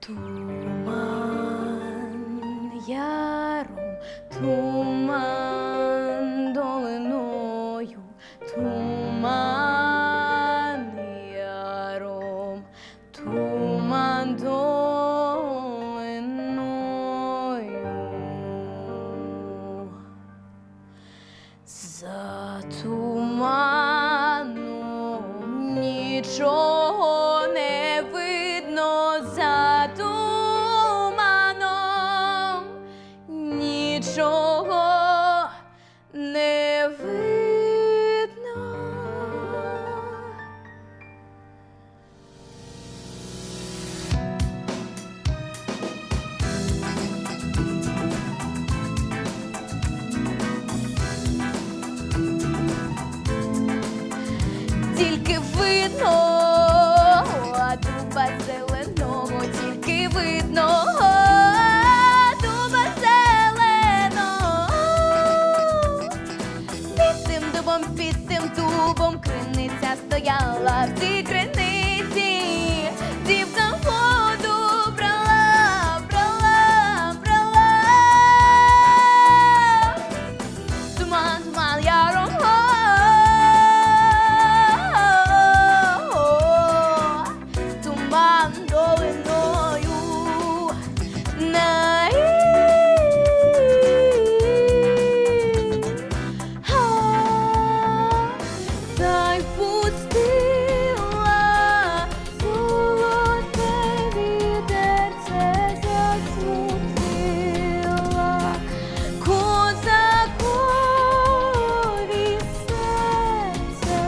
Tuman yarım, The two. Тільки видно, а дуба зеленого, тільки видно, а дуба зеленого. Під тим дубом, під тим дубом криниця стояла, в цій вам долиною. На Та й пустила золоте вітерце засмутила козакові серце.